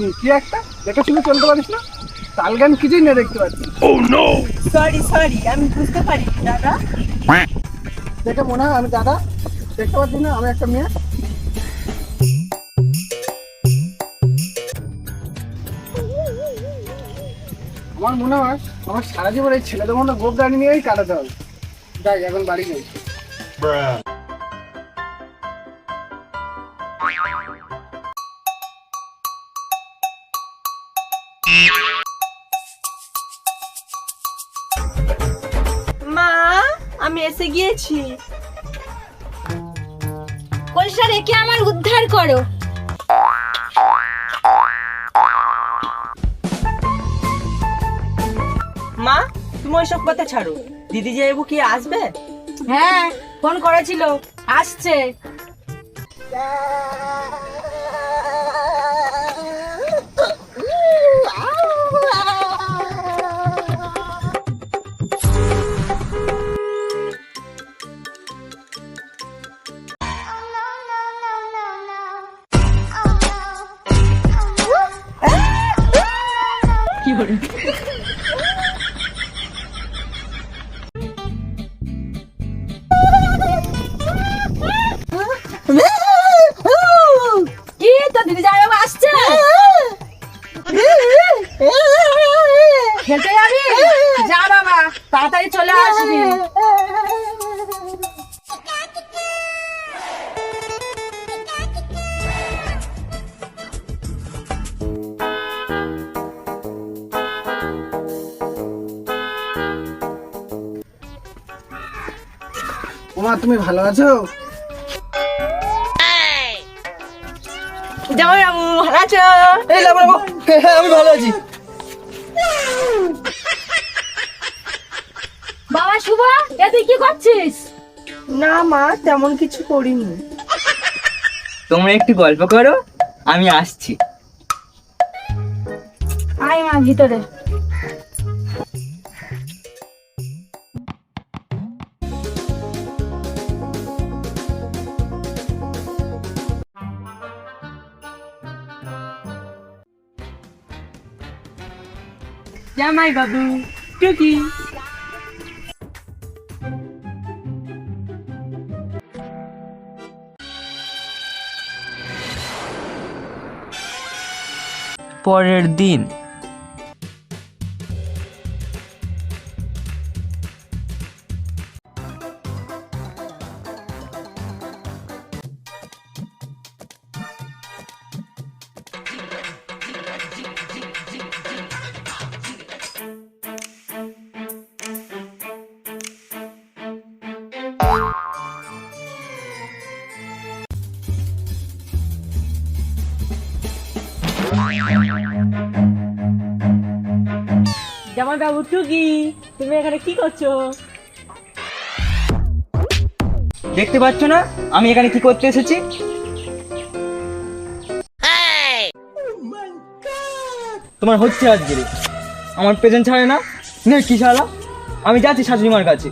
নি কি একটা? দেখে শুনে চলতে পারিস না? তাল গান কিছুই না দেখতে পাচ্ছি। সরি সরি আমি বুঝতে পারি দাদা। দেখে মনে হয় আমি দাদা। দেখতে পাচ্ছি না আমি একটা মেয়ে। আমার মনে হয় আমার সারা জীবন এই ছেলেদের মধ্যে গোপ গাড়ি নিয়েই কাটাতে হবে। যাই এখন বাড়ি যাই। আমি এসে গিয়েছি। কলসা রেখে আমার উদ্ধার করো। মা তুমি ওইসব কথা ছাড়ো। দিদি যাইবু কি আসবে? হ্যাঁ ফোন করেছিল। আসছে। কি তো দিদি যাই আসছে খেলতে যাবি? যা তাড়াতাড়ি চলে আসবি। ওমা তুমি ভালো আছো? জামাই বাবু ভালো আছো? এই লাগো লাগো হ্যাঁ আমি ভালো আছি। বাবা শুভ এ তুই কি করছিস? না মা তেমন কিছু করিনি। তোমরা একটু গল্প করো আমি আসছি। আয় মা ভিতরে। জামাই বাবু টুকি। পরের দিন জামাই বাবু টুকি তুমি এখানে কি করছ? দেখতে পাচ্ছ না? আমি এখানে কি করতে এসেছি? তোমার হচ্ছে আজকে। রে। আমার প্রেজেন্ট ছাড়ে না? নে কি ছাড়া আমি যাচ্ছি শাশুড়িমার কাছে।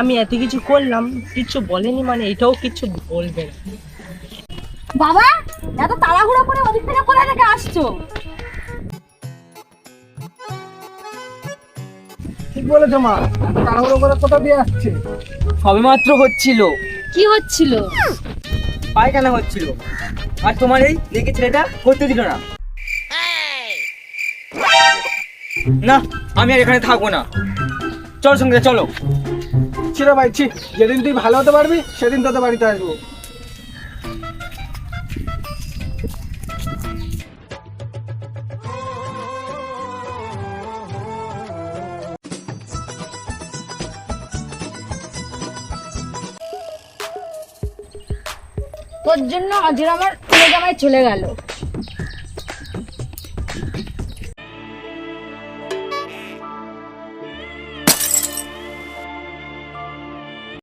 আমি এত কিছু করলাম কিছু বলেনি মানে এটাও কিছু বলবে না। বাবা এত তাড়াহুড়ো করে ওদিক থেকে কোথা থেকে আসছো। ঠিক বলেছ মা তাড়াহুড়ো করে কোথা দিয়ে আসছে? সবে মাত্র হচ্ছিল। কি হচ্ছিল? পায়খানা হচ্ছিল। আর তোমার এই দেখে ছেলেটা করতে দিল না। না আমি আর এখানে থাকব না। চলো সঙ্গে চলো। ছিল ভাই যেদিন তুই ভালো হতে পারবি, সেদিন তোদের বাড়িতে আসব। তোর জন্য আজকে আমার ছেলে জামাই চলে গেল।